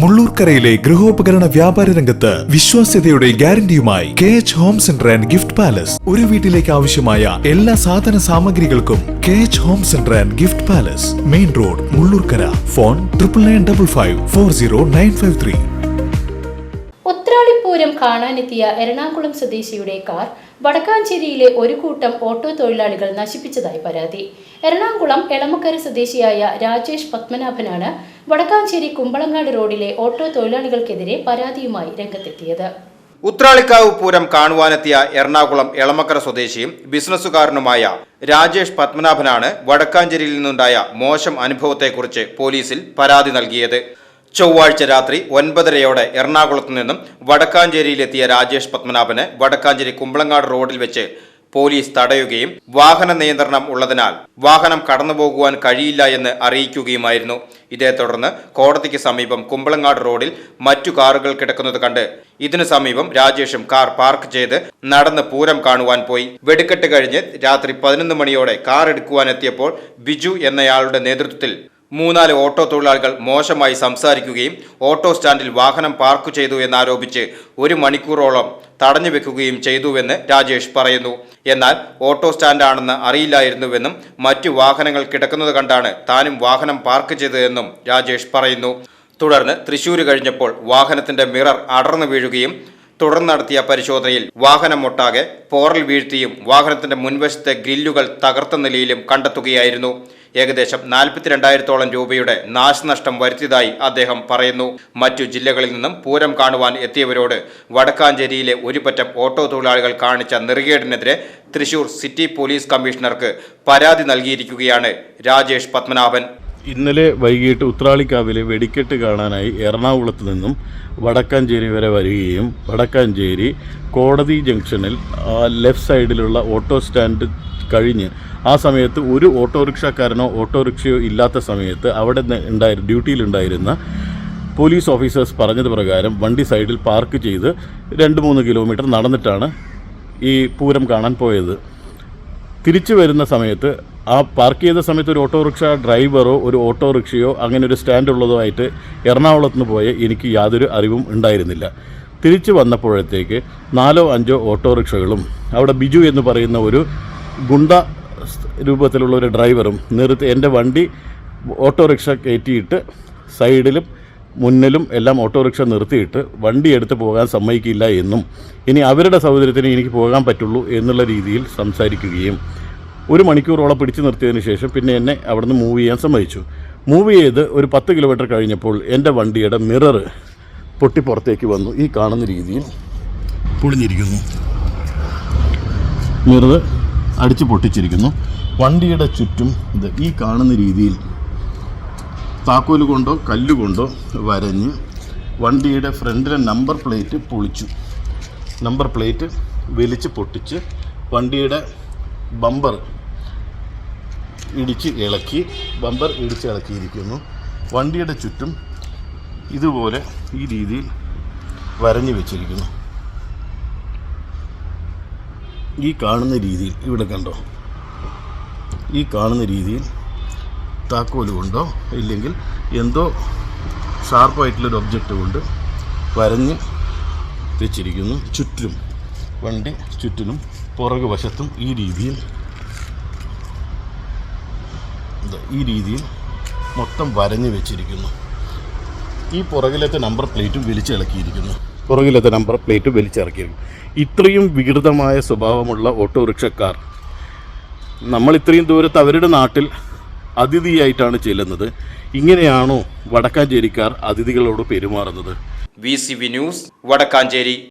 മുള്ളൂർക്കരയിലെ ഗൃഹോപകരണ വ്യാപാര രംഗത്ത് വിശ്വാസ്യതയുടെ ഗ്യാരണ്ടിയുമായി K H home centre and gift palace ഒരു വീട്ടിലേക്ക് ആവശ്യമായ എല്ലാ സാധന സാമഗ്രികൾക്കും K H home centre and gift palace main road Mullurkara. Phone triple nine double five four zero nine five three Uthralippooram കാണാനെത്തിയ Ernakulam സ്വദേശിയുടെ car വടക്കാഞ്ചേരിയിലെ ഒരു കൂട്ടം ഓട്ടോ തൊഴിലാളികൾ നശിപ്പിച്ചതായി പരാതി. എറണാകുളം എളമക്കര സ്വദേശിയായ രാജേഷ് പത്മനാഭനാണ് വടക്കാഞ്ചേരി കുമ്പളങ്ങാട് റോഡിലെ ഓട്ടോ തൊഴിലാളികൾക്കെതിരെ പരാതിയുമായി രംഗത്തെത്തിയത്. ഉത്രാളിക്കാവ് പൂരം കാണുവാനെത്തിയ എറണാകുളം എളമക്കര സ്വദേശിയും ബിസിനസ്സുകാരനുമായ രാജേഷ് പത്മനാഭനാണ് വടക്കാഞ്ചേരിയിൽ നിന്നുണ്ടായ മോശം അനുഭവത്തെക്കുറിച്ച് പോലീസിൽ പരാതി നൽകിയത്. ചൊവ്വാഴ്ച രാത്രി ഒൻപതരയോടെ എറണാകുളത്തു നിന്നും വടക്കാഞ്ചേരിയിലെത്തിയ രാജേഷ് പത്മനാഭന് വടക്കാഞ്ചേരി കുമ്പളങ്ങാട് റോഡിൽ വെച്ച് പോലീസ് തടയുകയും വാഹന നിയന്ത്രണം ഉള്ളതിനാൽ വാഹനം കടന്നുപോകുവാൻ കഴിയില്ല എന്ന് അറിയിക്കുകയുമായിരുന്നു. ഇതേ തുടർന്ന് കോടതിക്ക് സമീപം കുമ്പളങ്ങാട് റോഡിൽ മറ്റു കാറുകൾ കിടക്കുന്നത് കണ്ട് ഇതിനു സമീപം രാജേഷും കാർ പാർക്ക് ചെയ്ത് നടന്ന് പൂരം കാണുവാൻ പോയി. വെടിക്കെട്ട് കഴിഞ്ഞ് രാത്രി പതിനൊന്ന് മണിയോടെ കാർ എടുക്കുവാനെത്തിയപ്പോൾ ബിജു എന്നയാളുടെ നേതൃത്വത്തിൽ മൂന്നാൽ ഓട്ടോ തൊഴിലാളികൾ മോശമായി സംസാരിക്കുകയും ഓട്ടോ സ്റ്റാൻഡിൽ വാഹനം പാർക്ക് ചെയ്തു എന്നാരോപിച്ച് ഒരു മണിക്കൂറോളം തടഞ്ഞു വെക്കുകയും ചെയ്തുവെന്ന് രാജേഷ് പറയുന്നു. എന്നാൽ ഓട്ടോ സ്റ്റാൻഡാണെന്ന് അറിയില്ലായിരുന്നുവെന്നും മറ്റു വാഹനങ്ങൾ കിടക്കുന്നത് കണ്ടാണ് താനും വാഹനം പാർക്ക് ചെയ്തതെന്നും രാജേഷ് പറയുന്നു. തുടർന്ന് തൃശൂർ കഴിഞ്ഞപ്പോൾ വാഹനത്തിന്റെ മിറർ അടർന്നു വീഴുകയും തുടർന്ന് നടത്തിയ പരിശോധനയിൽ വാഹനം ഒട്ടാകെ പോറൽ വീഴ്ത്തിയും വാഹനത്തിന്റെ മുൻവശത്തെ ഗ്രില്ലുകൾ തകർത്ത നിലയിലും കണ്ടെത്തുകയായിരുന്നു. ഏകദേശം നാൽപ്പത്തിരണ്ടായിരത്തോളം രൂപയുടെ നാശനഷ്ടം വരുത്തിയതായി അദ്ദേഹം പറയുന്നു. മറ്റു ജില്ലകളിൽ നിന്നും പൂരം കാണുവാൻ എത്തിയവരോട് വടക്കാഞ്ചേരിയിലെ ഒരുപറ്റം ഓട്ടോ തൊഴിലാളികൾ കാണിച്ച നെറുകേടിനെതിരെ തൃശൂർ സിറ്റി പോലീസ് കമ്മീഷണർക്ക് പരാതി നൽകിയിരിക്കുകയാണ് രാജേഷ് പത്മനാഭൻ. ഇന്നലെ വൈകിട്ട് ഉത്രാളിക്കാവിലെ വെടിക്കെട്ട് കാണാനായി എറണാകുളത്ത് നിന്നും വടക്കാഞ്ചേരി വരെ വരികയും വടക്കാഞ്ചേരി കോടതി ജംഗ്ഷനിൽ ലെഫ്റ്റ് സൈഡിലുള്ള ഓട്ടോ സ്റ്റാൻഡ് കഴിഞ്ഞ് ആ സമയത്ത് ഒരു ഓട്ടോറിക്ഷക്കാരനോ ഓട്ടോറിക്ഷയോ ഇല്ലാത്ത സമയത്ത് അവിടെ ഉണ്ടായിരുന്ന ഉണ്ടായി ഡ്യൂട്ടിയിലുണ്ടായിരുന്ന പോലീസ് ഓഫീസേഴ്സ് പറഞ്ഞത് പ്രകാരം വണ്ടി സൈഡിൽ പാർക്ക് ചെയ്ത് രണ്ട് മൂന്ന് കിലോമീറ്റർ നടന്നിട്ടാണ് ഈ പൂരം കാണാൻ പോയത്. തിരിച്ചു വരുന്ന സമയത്ത് ആ പാർക്ക് ചെയ്ത സമയത്ത് ഒരു ഓട്ടോറിക്ഷ ഡ്രൈവറോ ഒരു ഓട്ടോറിക്ഷയോ അങ്ങനെ ഒരു സ്റ്റാൻഡ് ഉള്ളതോ ആയിട്ട് എറണാകുളത്ത് നിന്ന് പോയ എനിക്ക് യാതൊരു അറിവും ഉണ്ടായിരുന്നില്ല. തിരിച്ചു വന്നപ്പോഴത്തേക്ക് നാലോ അഞ്ചോ ഓട്ടോറിക്ഷകളും അവിടെ ബിജു എന്ന് പറയുന്ന ഒരു ഗുണ്ട രൂപത്തിലുള്ള ഒരു ഡ്രൈവറും നിർത്തി എന്റെ വണ്ടി ഓട്ടോറിക്ഷ കയറ്റിയിട്ട് സൈഡിലും മുന്നിലും എല്ലാം ഓട്ടോറിക്ഷ നിർത്തിയിട്ട് വണ്ടി എടുത്ത് പോകാൻ സമ്മതിക്കില്ല എന്നും ഇനി അവരുടെ സൗകര്യത്തിന് എനിക്ക് പോകാൻ പറ്റുള്ളൂ എന്നുള്ള രീതിയിൽ സംസാരിക്കുകയും ഒരു മണിക്കൂറോളം പിടിച്ചു നിർത്തിയതിന് ശേഷം പിന്നെ എന്നെ അവിടുന്ന് മൂവ് ചെയ്യാൻ സമ്മതിച്ചു. മൂവ് ചെയ്ത് ഒരു പത്ത് കിലോമീറ്റർ കഴിഞ്ഞപ്പോൾ എന്റെ വണ്ടിയുടെ മിറർ പൊട്ടി പുറത്തേക്ക് വന്നു. ഈ കാണുന്ന രീതിയിൽ പൊളിഞ്ഞിരിക്കുന്നു. മിറർ അടിച്ച് പൊട്ടിച്ചിരിക്കുന്നു. വണ്ടിയുടെ ചുറ്റും ഇത് ഈ കാണുന്ന രീതിയിൽ താക്കോൽ കൊണ്ടോ കല്ലുകൊണ്ടോ വരഞ്ഞ് വണ്ടിയുടെ ഫ്രണ്ടിലെ നമ്പർ പ്ലേറ്റ് പൊളിച്ചു. നമ്പർ പ്ലേറ്റ് വലിച്ച് പൊട്ടിച്ച് വണ്ടിയുടെ ബമ്പർ ഇടിച്ച് ഇളക്കി ബമ്പർ ഇടിച്ച് ഇളക്കിയിരിക്കുന്നു. വണ്ടിയുടെ ചുറ്റും ഇതുപോലെ ഈ രീതിയിൽ വരഞ്ഞു വെച്ചിരിക്കുന്നു. ഈ കാണുന്ന രീതിയിൽ ഇവിടെ കണ്ടോ? ഈ കാണുന്ന രീതിയിൽ താക്കോൽ കൊണ്ടോ ഇല്ലെങ്കിൽ എന്തോ ഷാർപ്പായിട്ടുള്ളൊരു ഒബ്ജക്റ്റ് കൊണ്ട് വരഞ്ഞ് വെച്ചിരിക്കുന്നു. ചുറ്റും വണ്ടി ചുറ്റിനും പുറകു വശത്തും ഈ രീതിയിൽ ഈ രീതിയിൽ മൊത്തം വരഞ്ഞു വെച്ചിരിക്കുന്നു. ഈ പുറകിലത്തെ നമ്പർ പ്ലേറ്റും വലിച്ചിളക്കിയിരിക്കുന്നു. പുറകിലത്തെ നമ്പർ പ്ലേറ്റ് വലിച്ചിറക്കിയിരുന്നു ഇത്രയും വികൃതമായ സ്വഭാവമുള്ള ഓട്ടോറിക്ഷക്കാർ നമ്മൾ ഇത്രയും ദൂരത്ത് അവരുടെ നാട്ടിൽ അതിഥിയായിട്ടാണ് ചെല്ലുന്നത്. ഇങ്ങനെയാണോ വടക്കാഞ്ചേരിക്കാർ അതിഥികളോട് പെരുമാറുന്നത്? V C V news Vadakkanchery.